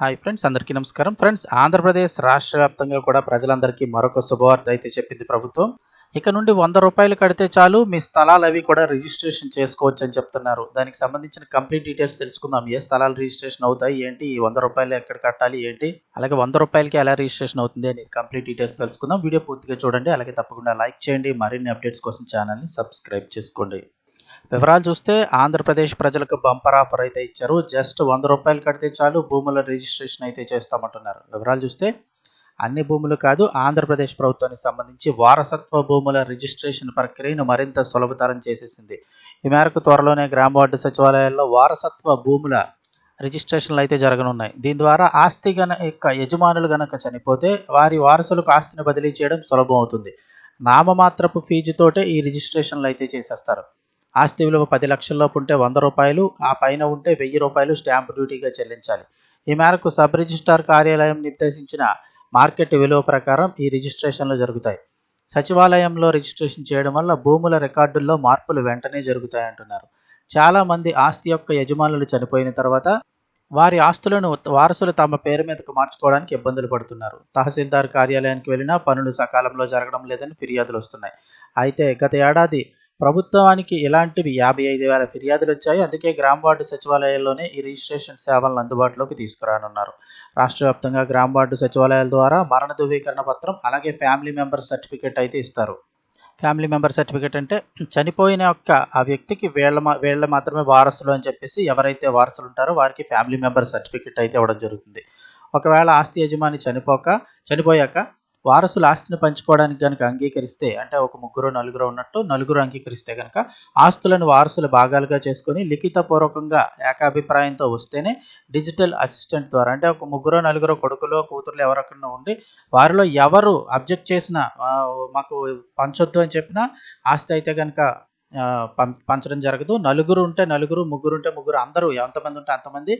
Hi friends అందరికీ నమస్కారం. Friends Andhra Pradesh రాష్ట్ర వ్యాప్తంగా కూడా ప్రజలందరికీ మరొక శుభవార్త అయితే చెప్పింది ప్రభుత్వం. ఇక నుండి వంద రూపాయలు కడితే చాలు మీ స్థలాలు అవి కూడా రిజిస్ట్రేషన్ చేసుకోవచ్చు అని చెప్తున్నారు. దానికి సంబంధించిన కంప్లీట్ డీటెయిల్స్ తెలుసుకుందాం. ఏ స్థలాలు రిజిస్ట్రేషన్ అవుతాయి ఏంటి ఈ వంద రూపాయలు ఎక్కడ కట్టాలి ఏంటి అలాగే వంద రూపాయలకి ఎలా రిజిస్ట్రేషన్ అవుతుంది అని కంప్లీట్ డీటెయిల్స్ తెలుసుకుందాం. వీడియో పూర్తిగా చూడండి అలాగే తప్పకుండా లైక్ చేయండి. మరిన్ని అప్డేట్స్ కోసం ఛానల్ని సబ్స్క్రైబ్ చేసుకోండి. వివరాలు చూస్తే ఆంధ్రప్రదేశ్ ప్రజలకు బంపర్ ఆఫర్ అయితే ఇచ్చారు. జస్ట్ వంద రూపాయలు కడితే చాలు భూముల రిజిస్ట్రేషన్ అయితే చేస్తామంటున్నారు. వివరాలు చూస్తే అన్ని భూములు కాదు ఆంధ్రప్రదేశ్ ప్రభుత్వానికి సంబంధించి వారసత్వ భూముల రిజిస్ట్రేషన్ ప్రక్రియను మరింత సులభతరం చేసేసింది. ఈ మేరకు త్వరలోనే గ్రామ వార్డు సచివాలయాల్లో వారసత్వ భూముల రిజిస్ట్రేషన్లు అయితే జరగనున్నాయి. దీని ద్వారా ఆస్తి గన యొక్క యజమానులు గనక చనిపోతే వారి వారసులకు ఆస్తిని బదిలీ చేయడం సులభం అవుతుంది. నామమాత్రపు ఫీజుతోటే ఈ రిజిస్ట్రేషన్లు అయితే చేసేస్తారు. ఆస్తి విలువ పది లక్షల్లోపు ఉంటే వంద రూపాయలు ఆ పైన ఉంటే వెయ్యి రూపాయలు స్టాంపు డ్యూటీగా చెల్లించాలి. ఈ మేరకు సబ్ రిజిస్ట్రార్ కార్యాలయం నిర్దేశించిన మార్కెట్ విలువ ప్రకారం ఈ రిజిస్ట్రేషన్లు జరుగుతాయి. సచివాలయంలో రిజిస్ట్రేషన్ చేయడం వల్ల భూముల రికార్డుల్లో మార్పులు వెంటనే జరుగుతాయంటున్నారు. చాలామంది ఆస్తి యొక్క యజమానులు చనిపోయిన తర్వాత వారి ఆస్తులను వారసులు తమ పేరు మీదకు మార్చుకోవడానికి ఇబ్బందులు పడుతున్నారు. తహసీల్దార్ కార్యాలయానికి వెళ్ళినా పనులు సకాలంలో జరగడం లేదని ఫిర్యాదులు వస్తున్నాయి. అయితే గత ఏడాది ప్రభుత్వానికి ఇలాంటివి యాభై ఐదు వేల ఫిర్యాదులు వచ్చాయి అందుకే గ్రామ వార్డు సచివాలయాల్లోనే ఈ రిజిస్ట్రేషన్ సేవలను అందుబాటులోకి తీసుకురానున్నారు. రాష్ట్ర వ్యాప్తంగా గ్రామ వార్డు సచివాలయాల ద్వారా మరణ ధృవీకరణ పత్రం అలాగే ఫ్యామిలీ మెంబర్ సర్టిఫికేట్ అయితే ఇస్తారు. ఫ్యామిలీ మెంబర్ సర్టిఫికేట్ అంటే చనిపోయిన యొక్క ఆ వ్యక్తికి వీళ్ళ వీళ్ళ మాత్రమే వారసులు అని చెప్పేసి ఎవరైతే వారసులు ఉంటారో వారికి ఫ్యామిలీ మెంబర్ సర్టిఫికేట్ అయితే ఇవ్వడం జరుగుతుంది. ఒకవేళ ఆస్తి యజమాని చనిపోక చనిపోయాక వారసులు ఆస్తిని పంచుకోవడానికి కనుక అంగీకరిస్తే అంటే ఒక ముగ్గురు నలుగురు ఉన్నట్టు నలుగురు అంగీకరిస్తే కనుక ఆస్తులను వారసుల భాగాలుగా చేసుకొని లిఖితపూర్వకంగా ఏకాభిప్రాయంతో వస్తేనే డిజిటల్ అసిస్టెంట్ ద్వారా అంటే ఒక ముగ్గురు నలుగురు కొడుకులో కూతురులు ఎవరొకరినో ఉండి వారిలో ఎవరు అబ్జెక్ట్ చేసినా మాకు పంచొద్దు అని చెప్పినా ఆస్తి అయితే కనుక పంచడం జరగదు. నలుగురు ఉంటే నలుగురు ముగ్గురు ఉంటే ముగ్గురు అందరూ ఎంతమంది ఉంటే అంతమంది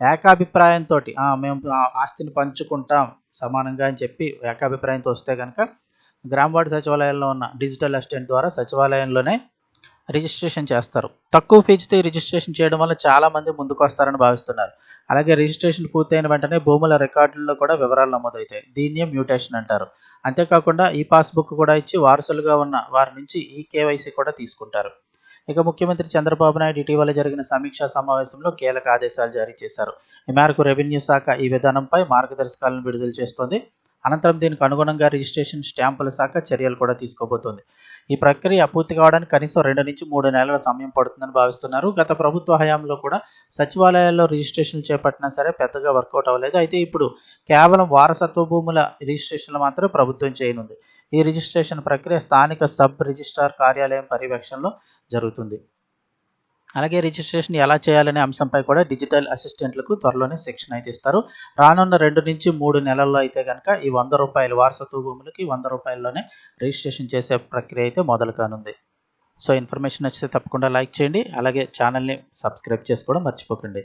ఏకాభిప్రాయంతో మేము ఆస్తిని పంచుకుంటాం సమానంగా అని చెప్పి ఏకాభిప్రాయంతో వస్తే కనుక గ్రామవాడి సచివాలయంలో ఉన్న డిజిటల్ అసిస్టెంట్ ద్వారా సచివాలయంలోనే రిజిస్ట్రేషన్ చేస్తారు. తక్కువ ఫీజుతో రిజిస్ట్రేషన్ చేయడం వల్ల చాలామంది ముందుకు వస్తారని భావిస్తున్నారు. అలాగే రిజిస్ట్రేషన్ పూర్తయిన వెంటనే భూముల రికార్డుల్లో కూడా వివరాలు నమోదవుతాయి. దీన్నే మ్యూటేషన్ అంటారు. అంతేకాకుండా ఈ పాస్బుక్ కూడా ఇచ్చి వారసులుగా ఉన్న వారి నుంచి ఈ కేవైసీ కూడా తీసుకుంటారు. ఇక ముఖ్యమంత్రి చంద్రబాబు నాయుడు ఇటీవల జరిగిన సమీక్షా సమావేశంలో కీలక ఆదేశాలు జారీ చేశారు. ఈ మేరకు రెవెన్యూ శాఖ ఈ విధానంపై మార్గదర్శకాలను విడుదల చేస్తోంది. అనంతరం దీనికి అనుగుణంగా రిజిస్ట్రేషన్ స్టాంపుల శాఖ చర్యలు కూడా తీసుకోబోతోంది. ఈ ప్రక్రియ పూర్తి కావడానికి కనీసం రెండు నుంచి మూడు నెలల సమయం పడుతుందని భావిస్తున్నారు. గత ప్రభుత్వ హయాంలో కూడా సచివాలయాల్లో రిజిస్ట్రేషన్ చేపట్టినా సరే పెద్దగా వర్కౌట్ అవ్వలేదు. అయితే ఇప్పుడు కేవలం వారసత్వ భూముల రిజిస్ట్రేషన్లు మాత్రమే ప్రభుత్వం చేయనుంది. ఈ రిజిస్ట్రేషన్ ప్రక్రియ స్థానిక సబ్ రిజిస్ట్రార్ కార్యాలయం పర్యవేక్షణలో జరుగుతుంది. అలాగే రిజిస్ట్రేషన్ ఎలా చేయాలనే అంశంపై కూడా డిజిటల్ అసిస్టెంట్లకు త్వరలోనే శిక్షణ అయితే ఇస్తారు. రానున్న రెండు నుంచి మూడు నెలల్లో అయితే కనుక ఈ వంద రూపాయలు వారసత్వ భూములకి వంద రూపాయల్లోనే రిజిస్ట్రేషన్ చేసే ప్రక్రియ అయితే మొదలు కానుంది. సో ఇన్ఫర్మేషన్ నచ్చితే తప్పకుండా లైక్ చేయండి. అలాగే ఛానల్ని సబ్స్క్రైబ్ చేసుకోవడం మర్చిపోకండి.